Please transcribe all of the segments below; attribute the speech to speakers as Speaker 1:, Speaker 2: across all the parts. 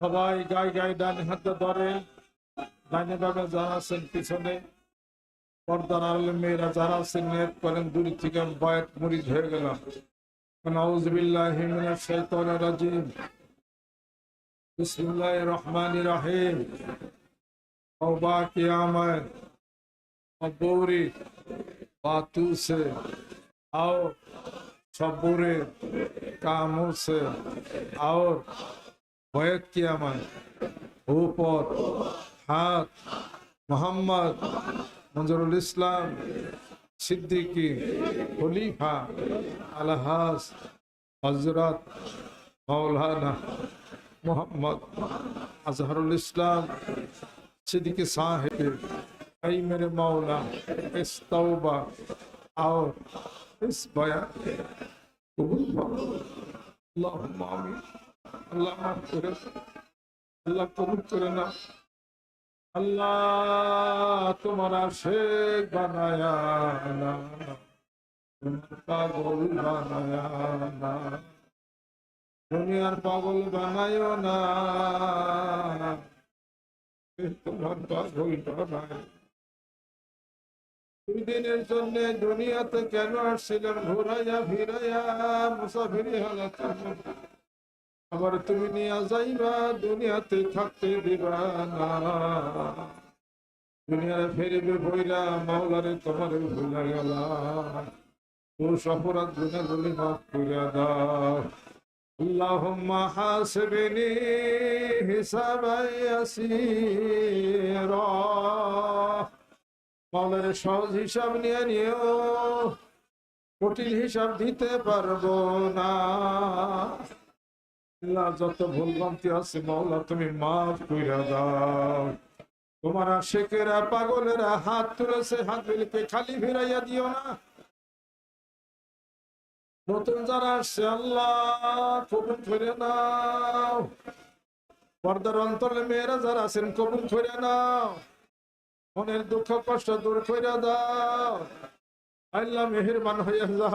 Speaker 1: সবাই গায়ে গায়ে ডান হাতে ধরে ডাইনে বামে যারা আছেন পিছনে পর্দার আলে মেয়েরা যারা আছেন নিয়ত করেন দূর থেকে বয়াত মুড়ি হয়ে গেলাম নাউজুবিল্লাহি মিনাশ শাইতানির রাজিম বিসমিল্লাহির রহমানির রহিম তওবা কিয়ামত সবুরি বাতু সে आओ सबूरे कामों से और বয়ক্তি আমার উপর হাত মোহাম্মদ নজরুল ইসলাম সিদ্দিকি খলিফা আলহাস হজরত মৌলানা মোহাম্মদ अजहरुल इस्लाम सिद्दीक साहिब ऐ मेरे मौला इस तौबा और इस बयान कबूल फरमा আল্লাহ মাফ করে আল্লাহ কবুল করে না আল্লাহ তোমার পাগল দুনিয়ার পাগল বানায় না তোমার পাগল দুই দিনের জন্যে দুনিয়াতে কেন আসছিলেন ঘুরাইয়া ফিরাইয়া মুসাফিরি হলে আবার তুমি নিয়ে যাইবা দুনিয়াতে থাকতে দিবা না দুনিয়ারে ফেরিবে বইলা মাওলারে তোমারে ভুলা গেলা দোষ অপরাধ গুণা গুলি মাফ করিয়া দাও اللهم حاسبني حسابا يسيرا মাওলার সহজ হিসাব নিয়ে নিও কঠিন হিসাব দিতে পারবো না আল্লাহ, যত ভুল ভ্রান্তি আছে মাওলা, তুমি মাফ কইরা দাও। তোমার আশেকেরা পাগলেরা, হাত তুলেছে, হাত মিলকে খালি ফিরাইয়া দিও না। নতুন যারা আসছে, আল্লাহ, কবুল করে নাও। পর্দার অন্তরে মেয়েরা যারা আছেন, কবুল করে নাও। মনের দুঃখ, কষ্ট দূর করে দাও। আল্লাহ মেহেরবান হইয়া যা আল্লাহ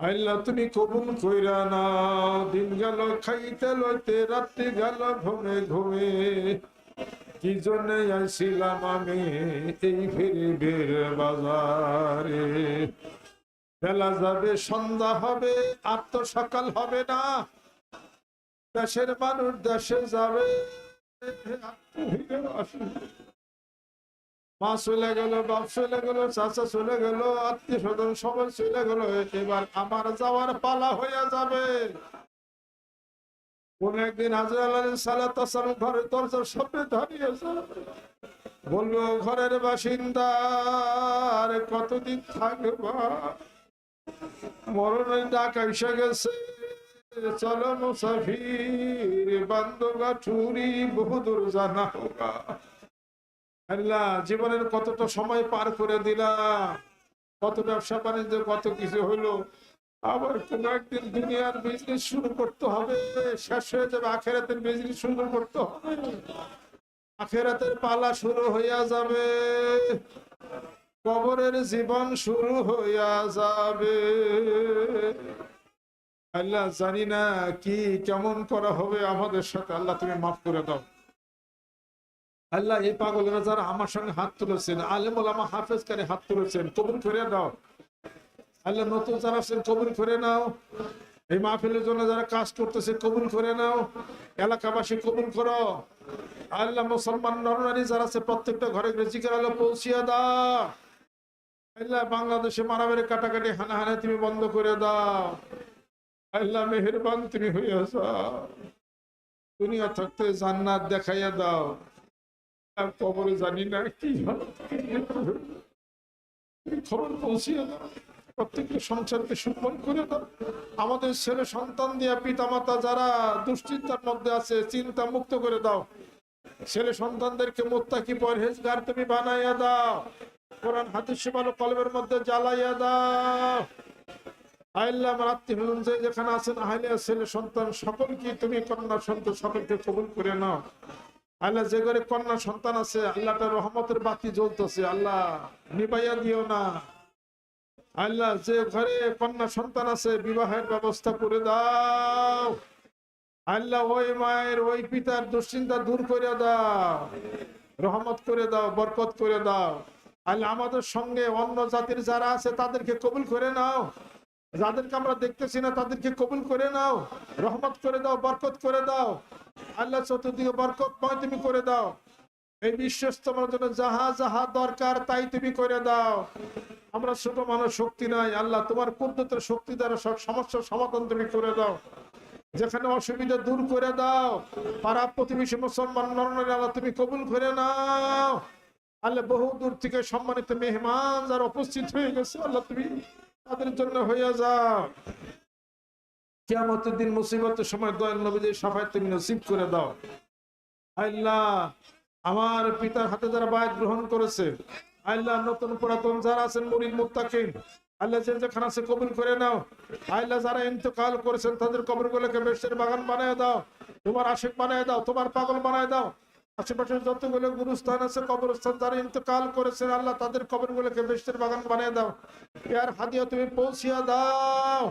Speaker 1: আল্লাহ তুমি কবুল কইরা না। দিন গেল, খাইতে লইতে, রাত্রি গেল, ঘুমে ঘুমে। কি জন্য আইছিলাম আমি এই ফিরিবের বাজারে? বেলা যাবে, সন্ধ্যা হবে আর তো সকাল হবে না। দেশের মানুষ দেশে যাবে। আসবে। মা চলে গেল, বাপ চলে গেল, চাচা চলে গেল, আত্মীয় স্বজন সবাই চলে গেল, এবার আমার যাওয়ার পালা হয়ে যাবে। কোন একদিন ঘরের দরজার সামনে দাঁড়িয়ে যাবে বলব ঘরের বাসিন্দা, আর কতদিন থাকবা? মরণের ডাক এসে গেছে। চলো মুসাফির বান্দগা ঠুরি বহুদূর জানা হোগা আল্লাহ, জীবনের কতটা সময় পার করে দিলাম, কত ব্যবসা বাণিজ্য, কত কিছু হলো। আবার কোন একদিন দুনিয়ার বিজনেস শুরু করতে হবে, শেষ হয়ে যাবে, আখেরাতের বিজনেস শুরু করতে হবে। আখেরাতের পালা শুরু হইয়া যাবে, কবরের জীবন শুরু হইয়া যাবে। আল্লাহ, জানি না কি, কেমন করা হবে আমাদের সাথে। আল্লাহ, তুমি মাফ করে দাও। আল্লাহ এই পাগলেরা যারা আমার সঙ্গে হাত তুলেছেন আলেমুল আমার হাফেজ কারে হাত তুলেছেন, কবুল করে দাও আল্লাহ নতুন যারা আছেন, কবুল করে নাও। এই মাহফিলের জন্য যারা কাজ করতেছে, কবুল করে নাও। এলাকাবাসী, কবুল করো। আল্লাহ মুসলমান নরনারী যারা আছে, প্রত্যেকটা ঘরে রেজিকের আলো পৌঁছিয়ে দাও। আল্লাহ বাংলাদেশে মারামারি কাটাকাটি হানাহানি তুমি বন্ধ করে দাও। আল্লাহ মেহেরবান তুমি হইয়া যাও। দুনিয়া থাকতে জান্নাত দেখাইয়া দাও। কবরে জানি না কি খবর পৌঁছিয়ে দাও প্রত্যেকটা সংসারকে সুফল করে দাও। আমাদের ছেলে সন্তান দিয়া পিতা মাতা যারা দুশ্চিন্তার মধ্যে আছে, চিন্তা মুক্ত করে দাও। ছেলে সন্তানদেরকে মোত্তাকি পরহেজগার তুমি বানাইয়া দাও। কোরআন, হাদিস ভালো কলমের মধ্যে জ্বালাইয়া দাও। যেখানে আছেন ছেলে সন্তান সকলকে তুমি কন্যা সকলকে কবুল করে নাও। আল্লাহ যে ঘরে কন্যা সন্তান আছে আল্লাহটা রহমতের বাতি জ্বলতেছে, আল্লাহ নিবাইয়া দিও না। আল্লাহ যে ঘরে কন্যা সন্তান আছে, বিবাহের ব্যবস্থা করে দাও। আল্লাহ ওই মায়ের, ওই পিতার দুশ্চিন্তা দূর করে দাও। রহমত করে দাও, বরকত করে দাও। আল্লাহ আমাদের সঙ্গে অন্য জাতির যারা আছে, তাদেরকে কবুল করে নাও। যাদেরকে আমরা দেখতেছি না, তাদেরকে কবুল করে নাও। রহমত করে দাও, বরকত করে দাও। আল্লাহ চতুর্দিকে বরকতময় তুমি করে দাও। এই বিশ্বাস তোমার জন্য যাহা যাহা দরকার, তাই তুমি করে দাও। আমরা ছোট মানুষ, শক্তি নাই। আল্লাহ তোমার কুদ্দতের শক্তি দ্বারা সব সমস্যার সমাধান তুমি করে দাও। যেখানে অসুবিধা দূর করে দাও। পাড়া প্রতিবেশী মুসলমান, নরনারী আল্লাহ তুমি কবুল করে নাও। আল্লাহ বহু দূর থেকে সম্মানিত মেহমান যারা উপস্থিত হয়ে গেছে, আল্লাহ তুমি তাদের জন্য হইয়া যাও। কিয়ামতের দিন মুসিবতের সময় দয়াল নবীদের সাফাই তুমি নসিব করে দাও। আল্লাহ, আমার পিতার হাতে যারা বায়াত গ্রহণ করেছে, আল্লাহ নতুন পুরাতন যারা আছেন মুরিদ মুত্তাকিন, আল্লাহ যে যেখানে আছে কবুল করে নাও। আল্লাহ যারা ইন্তকাল করেছেন, তাদের কবরগুলোকে বেশের বাগান বানায় দাও। তোমার আশিক বানায় দাও, তোমার পাগল বানায় দাও। আশেপাশে যতগুলো গুরুস্থান আছে, কবরস্থান যারা ইন্তকাল করেছেন, আল্লাহ তাদের কবরগুলোকে বেশের বাগান বানায় দাও। ইয়ার হাদিয়া তুমি পৌঁছিয়া দাও।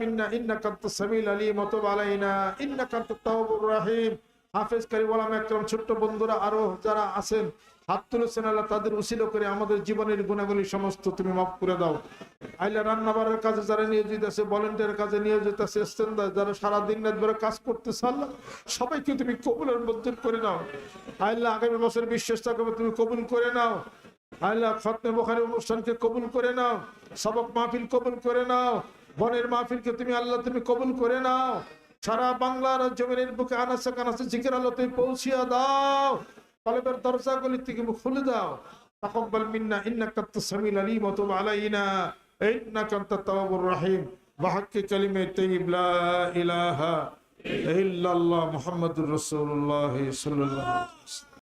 Speaker 1: মিন্না, ইন্নাকা আনতাস সামিউল আলিম, ওয়া তুব আলাইনা, ইন্নাকা আনতাত তাওয়াবুর রহিম। হাফেজ কারি ওলামা একরাম, ছোট্ট বন্ধুরা, আরও যারা আছেন, হাত তুলেছেন আল্লাহ, তাদের উসিল করে আমাদের জীবনের গুণাবলী সমস্ত তুমি মাফ করে দাও। আইলা রান্নাবাড়ার কাজে যারা নিয়োজিত আছে ভলেন্টিয়ার কাজে নিয়োজিত আছে স্ট্যান্ডার যারা সারা দিন রাত ধরে কাজ করতেছে, আল্লাহ, সবাইকে তুমি কবুলের মধ্যে করে নাও। আল্লাহ আগামী বছর বিশ্বাস থাকবে, তুমি কবুল করে নাও। আল্লাহ খতমে বোখারি অনুষ্ঠানকে কবুল করে নাও। সবক মাহফিল কবুল করে নাও। বনের মাহফিলকে তুমি আল্লাহ তুমি কবুল করে নাও। সারা বাংলার জমিনের বুকে আনাসে কানাসে জিকির আল্লাহ তুমি পৌঁছিয়া দাও। কলবের দরজাগুলি থেকে খুলে দাও। তাকব্বাল মিন্না, ইন্নাকা আনতাস সামিউল আলিম ওয়া তুব আলাইনা। ইন্নাকা আনতাত তাওয়াবুর রহিম। বাহাক্কি কালিমে তাইয়্যিব লা ইলাহা ইল্লাল্লাহ মুহাম্মাদুর রাসূলুল্লাহ সাল্লাল্লাহু আলাইহি ওয়াসাল্লাম।